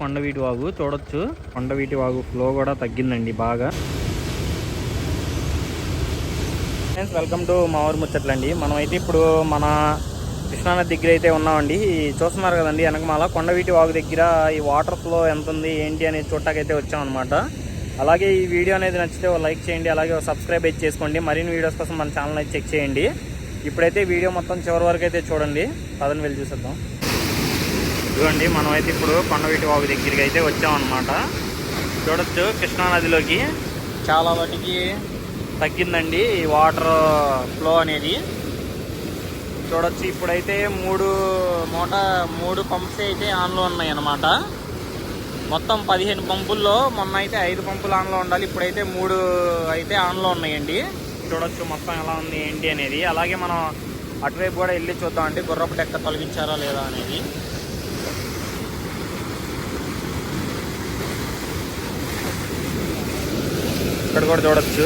కొండవీటి వాగు చూడొచ్చు. కొండవీటి వాగు ఫ్లో కూడా తగ్గిందండి బాగా. ఫ్రెండ్స్ వెల్కమ్ టు మా ఊరు ముచ్చట్లండి మనమైతే ఇప్పుడు మన కృష్ణానది దగ్గర అయితే ఉన్నామండి. చూస్తున్నారు కదండి వెనకమాల కొండవీటి వాగు దగ్గర ఈ వాటర్ ఫ్లో ఎంత ఉంది ఏంటి అనేది చూడటాకైతే వచ్చామన్నమాట. అలాగే ఈ వీడియో అనేది నచ్చితే ఒక లైక్ చేయండి అలాగే ఒక సబ్స్క్రైబ్ అయితే చేసుకోండి. మరిన్ని వీడియోస్ కోసం మన ఛానల్ అయితే చెక్ చేయండి. ఇప్పుడైతే వీడియో మొత్తం చివరి వరకు అయితే చూడండి. పదని వెళ్ళి చూసేద్దాం. ఇదిగోండి మనమైతే ఇప్పుడు కొండవీటి వాగు దగ్గరికి అయితే వచ్చామన్నమాట. చూడొచ్చు కృష్ణా నదిలోకి చాలా వాటికి తగ్గిందండి ఈ వాటర్ ఫ్లో అనేది. చూడొచ్చు ఇప్పుడైతే మూడు మూట మూడు పంప్స్ అయితే ఆన్లో ఉన్నాయి అన్నమాట మొత్తం పదిహేను పంపుల్లో మొన్న అయితే ఐదు పంపులు ఆన్లో ఉండాలి ఇప్పుడైతే మూడు అయితే ఆన్లో ఉన్నాయండి. చూడొచ్చు మొత్తం ఎలా ఉంది ఏంటి అనేది. అలాగే మనం అటువైపు కూడా వెళ్ళి చూద్దామండి గుర్రపు డెక్క తొలగించారా లేదా అనేది. ఇక్కడ కూడా చూడొచ్చు.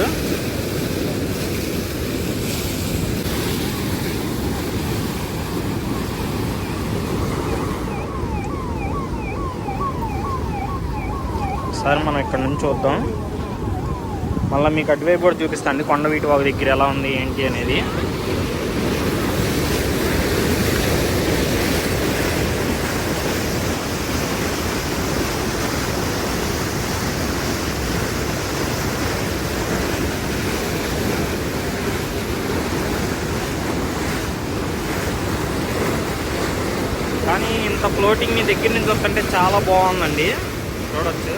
ఒకసారి మనం ఇక్కడ నుంచి చూద్దాం. మళ్ళీ మీకు అటువైపు కూడా చూపిస్తాను. కొండ వీటి వాగు దగ్గర ఎలా ఉంది ఏంటి అనేది. ఇంత ఫ్లోటింగ్ దగ్గర నుంచి వస్తుంటే చాలా బాగుందండి. చూడొచ్చు.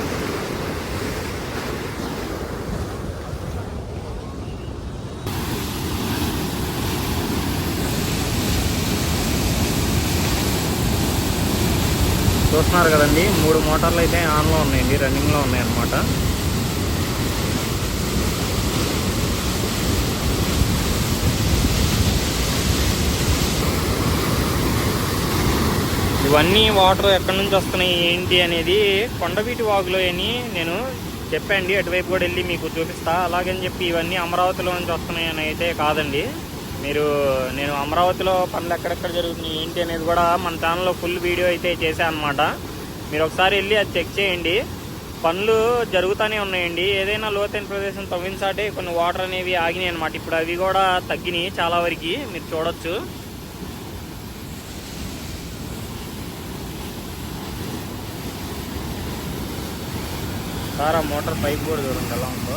చూస్తున్నారు కదండి మూడు మోటార్లు అయితే ఆన్లో ఉన్నాయండి రన్నింగ్లో ఉన్నాయి ఇవన్నీ వాటర్ ఎక్కడి నుంచి వస్తున్నాయి ఏంటి అనేది కొండవీటి వాగులో అని నేను చెప్పండి. అటువైపు కూడా వెళ్ళి మీకు చూపిస్తా. అలాగని చెప్పి ఇవన్నీ అమరావతిలో నుంచి వస్తున్నాయి అని అయితే కాదండి. మీరు నేను అమరావతిలో పనులు ఎక్కడెక్కడ జరుగుతున్నాయి ఏంటి అనేది కూడా మన ఛానల్లో ఫుల్ వీడియో అయితే చేశాను అనమాట మీరు ఒకసారి వెళ్ళి అది చెక్ చేయండి. పనులు జరుగుతూనే ఉన్నాయండి. ఏదైనా లోతైన ప్రదేశం తవ్వించాటే కొన్ని వాటర్ అనేవి ఆగినాయి అనమాట ఇప్పుడు అవి కూడా తగ్గినాయి చాలా వరకు. మీరు చూడొచ్చు. సార్ ఆ మోటార్ పైప్ కూడా చూడండి ఎలా ఉందో.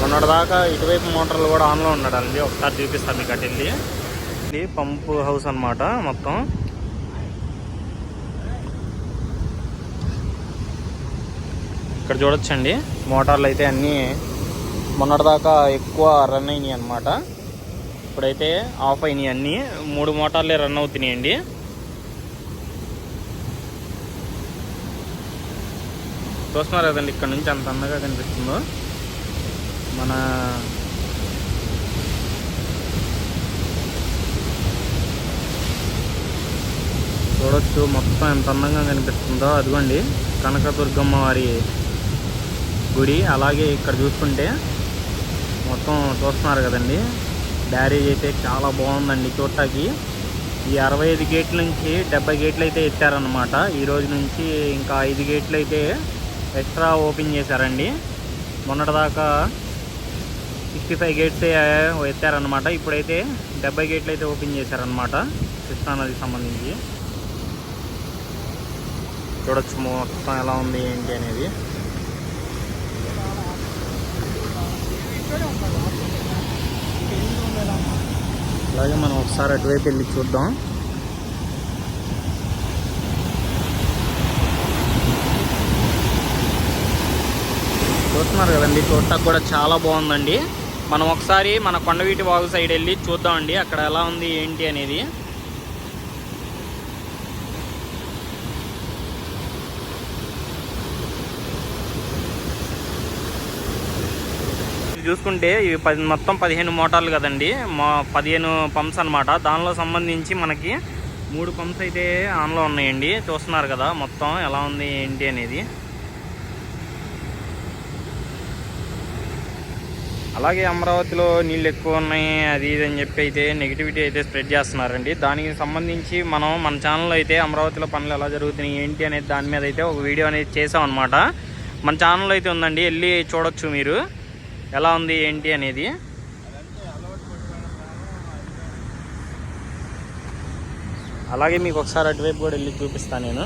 మొన్నటి దాకా ఇటువైపు మోటార్లు కూడా ఆన్లో ఉన్నాడండి. ఒకసారి చూపిస్తాను మీకు అటు వెళ్ళి. ఇది పంపు హౌస్ అన్నమాట మొత్తం. ఇక్కడ చూడొచ్చండి. మోటార్లు అయితే అన్నీ మొన్నటిదాకా ఎక్కువ రన్ అయినాయి అనమాట ఇప్పుడైతే ఆఫ్ అయినాయి అన్నీ. మూడు మోటార్లే రన్ అవుతున్నాయండి. చూస్తున్నారు కదండి ఇక్కడ నుంచి అంత అందంగా కనిపిస్తుందో. మన చూడొచ్చు మొత్తం ఎంత అందంగా కనిపిస్తుందో. అదిగోండి కనకదుర్గమ్మ వారి గుడి అలాగే ఇక్కడ చూసుకుంటే మొత్తం చూస్తున్నారు కదండి. బ్యారేజ్ అయితే చాలా బాగుందండి చూడటానికి. ఈ అరవై ఐదు గేట్ల నుంచి డెబ్బై గేట్లు అయితే ఎత్తారనమాట ఈ రోజు నుంచి ఇంకా ఐదు గేట్లు అయితే ఎక్స్ట్రా ఓపెన్ చేశారండి. మొన్నటిదాకా సిక్స్టీ ఫైవ్ గేట్స్ ఎత్తారనమాట ఇప్పుడైతే డెబ్బై గేట్లు అయితే ఓపెన్ చేశారనమాట కృష్ణానదికి సంబంధించి. చూడొచ్చు మొత్తం ఎలా ఉంది ఏంటి అనేది. అలాగే మనం ఒకసారి అటువైపు వెళ్ళి చూద్దాం. చూస్తున్నారు కదండి చూడటానికి కూడా చాలా బాగుందండి. మనం ఒకసారి మన కొండవీటి వాగు సైడ్ వెళ్ళి చూద్దామండి అక్కడ ఎలా ఉంది ఏంటి అనేది. మీరు చూసుకుంటే ఇవి పది మొత్తం పదిహేను మోటార్లు కదండి. మా పదిహేను పంప్స్ అన్నమాట. దానిలో సంబంధించి మనకి మూడు పంప్స్ అయితే ఆన్లో ఉన్నాయండి. చూస్తున్నారు కదా మొత్తం ఎలా ఉంది ఏంటి అనేది. అలాగే అమరావతిలో నీళ్ళు ఎక్కువ ఉన్నాయి అది ఇది అని చెప్పి అయితే నెగిటివిటీ అయితే స్ప్రెడ్ చేస్తున్నారండి. దానికి సంబంధించి మనం మన ఛానల్లో అయితే అమరావతిలో పనులు ఎలా జరుగుతున్నాయి ఏంటి అనేది దాని మీద అయితే ఒక వీడియో అనేది చేసాం అనమాట మన ఛానల్లో అయితే ఉందండి వెళ్ళి చూడొచ్చు మీరు. ఎలా ఉంది ఏంటి అనేది? అలాగే మీకు ఒకసారి అటువైపు కూడా వెళ్ళి చూపిస్తాను నేను.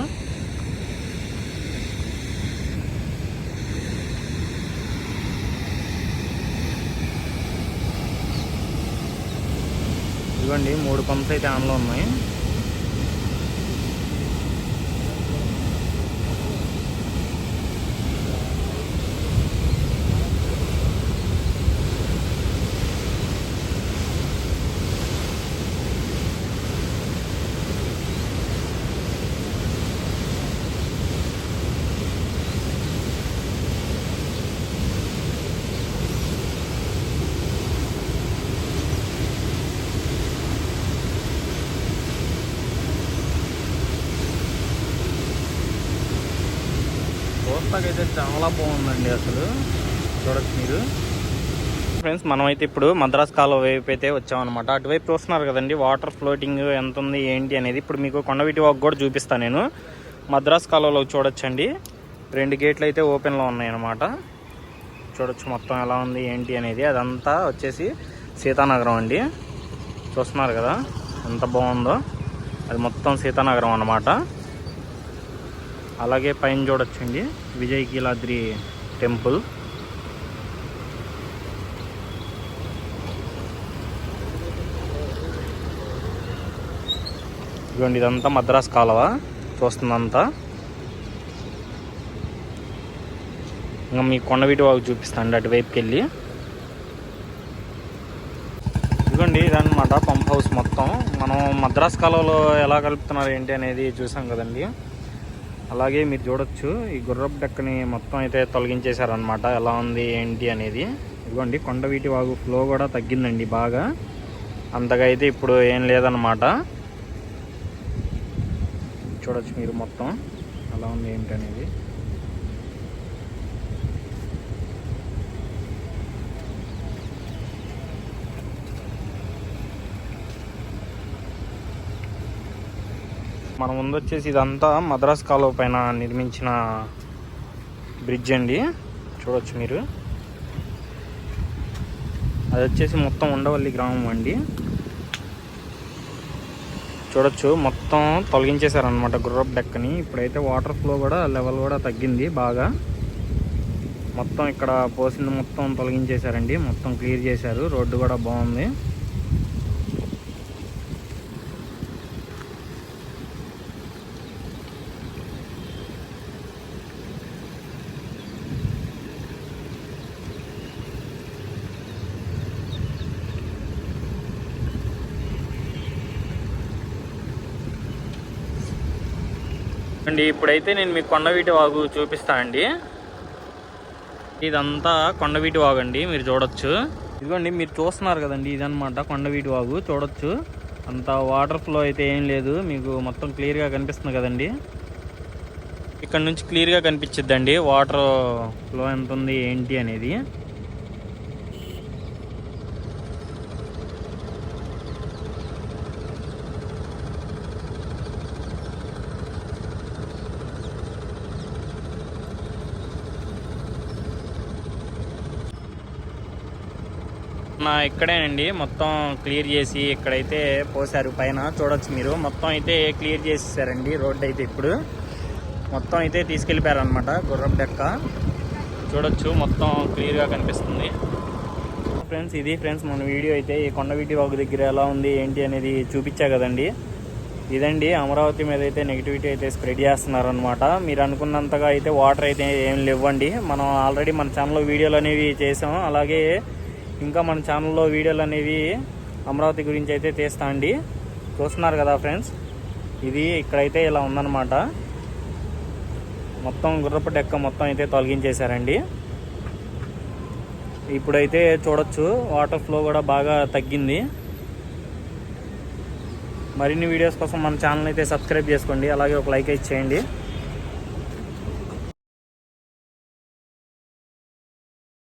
ఇదిగోండి మూడు పంపులు అయితే ఆన్లో ఉన్నాయి. చూస్తాకైతే చాలా బాగుందండి అసలు. చూడొచ్చు మీరు. ఫ్రెండ్స్ మనమైతే ఇప్పుడు మద్రాస్ కాలువ వైపు అయితే వచ్చామన్నమాట. అటువైపు చూస్తున్నారు కదండి వాటర్ ఫ్లోటింగ్ ఎంత ఉంది ఏంటి అనేది. ఇప్పుడు మీకు కొండవీటి వాక్ కూడా చూపిస్తాను నేను. మద్రాస్ కాలువలో చూడొచ్చండి. రెండు గేట్లు అయితే ఓపెన్లో ఉన్నాయన్నమాట. చూడొచ్చు మొత్తం ఎలా ఉంది ఏంటి అనేది. అదంతా వచ్చేసి సీతానగరం అండి. చూస్తున్నారు కదా ఎంత బాగుందో. అది మొత్తం సీతానగరం అన్నమాట. అలాగే పైన చూడొచ్చండి విజయ్ కీలాద్రి టెంపుల్. ఇదిగోండి ఇదంతా మద్రాస్ కాలువ చూస్తుందంతా ఇంకా మీ కొండవీటి వాగు చూపిస్తాండి అటువైపుకి వెళ్ళి ఇదిగోండి ఇదన్నమాట పంప్ హౌస్ మొత్తం. మనం మద్రాస్ కాలువలో ఎలా కలుపుతున్నారు ఏంటి అనేది చూసాం కదండి. అలాగే మీరు చూడొచ్చు ఈ గుర్రపు డెక్కని మొత్తం అయితే తొలగించేశారనమాట ఎలా ఉంది ఏంటి అనేది. ఇదిగోండి కొండవీటి వాగు ఫ్లో కూడా తగ్గిందండి బాగా. అంతగా అయితే ఇప్పుడు ఏం లేదనమాట చూడొచ్చు మీరు మొత్తం ఎలా ఉంది ఏంటి అనేది. మన ముందు వచ్చేసి ఇదంతా మద్రాస్ కాలువ పైన నిర్మించిన బ్రిడ్జ్ అండి. చూడొచ్చు మీరు. అది వచ్చేసి మొత్తం ఉండవల్లి గ్రామం అండి. చూడొచ్చు మొత్తం తొలగించేశారనమాట గుర్రపు డెక్కని. ఇప్పుడైతే వాటర్ ఫ్లో కూడా లెవెల్ కూడా తగ్గింది బాగా. మొత్తం ఇక్కడ పోసింది మొత్తం తొలగించేశారండి. మొత్తం క్లియర్ చేశారు. రోడ్డు కూడా బాగుంది. అండి ఇప్పుడైతే నేను మీకు కొండవీటి వాగు చూపిస్తా అండి ఇదంతా కొండవీటి వాగు అండి మీరు చూడొచ్చు. ఇదిగోండి మీరు చూస్తున్నారు కదండి ఇదనమాట కొండవీటి వాగు చూడొచ్చు. అంత వాటర్ ఫ్లో అయితే ఏం లేదు మీకు మొత్తం క్లియర్గా కనిపిస్తుంది కదండి. ఇక్కడ నుంచి క్లియర్గా కనిపించిద్దండి వాటర్ ఫ్లో ఎంత ఉంది ఏంటి అనేది. నా ఇక్కడేనండి. మొత్తం క్లియర్ చేసి ఇక్కడైతే పోసారు పైన చూడొచ్చు మీరు. మొత్తం అయితే క్లియర్ చేసేసారండి. రోడ్డు అయితే ఇప్పుడు. మొత్తం అయితే తీసుకెళ్ళిపోయారనమాట గుర్రం డెక్క. చూడొచ్చు. మొత్తం క్లియర్గా కనిపిస్తుంది. ఫ్రెండ్స్ ఇది ఫ్రెండ్స్ మన వీడియో అయితే. ఈ కొండవీటి వాగు దగ్గర ఎలా ఉంది ఏంటి అనేది చూపించా కదండి. ఇదండి అమరావతి మీద అయితే నెగిటివిటీ అయితే స్ప్రెడ్ చేస్తున్నారనమాట మీరు అనుకున్నంతగా అయితే వాటర్ అయితే ఏం లేవండి. మనం ఆల్రెడీ మన ఛానల్లో వీడియోలు అనేవి చేసాం. అలాగే ఇంకా మన ఛానల్లో వీడియోలు అనేవి అమరావతి గురించి అయితే తీస్తా అండి. చూస్తున్నారు కదా ఫ్రెండ్స్ ఇది ఇక్కడైతే ఇలా ఉందన్నమాట. మొత్తం గుర్రపు డెక్క మొత్తం అయితే తొలగించేశారండి. ఇప్పుడైతే చూడొచ్చు వాటర్ ఫ్లో కూడా బాగా తగ్గింది. మరిన్ని వీడియోస్ కోసం మన ఛానల్ అయితే సబ్స్క్రైబ్ చేసుకోండి అలాగే ఒక లైక్ అయితే చేయండి.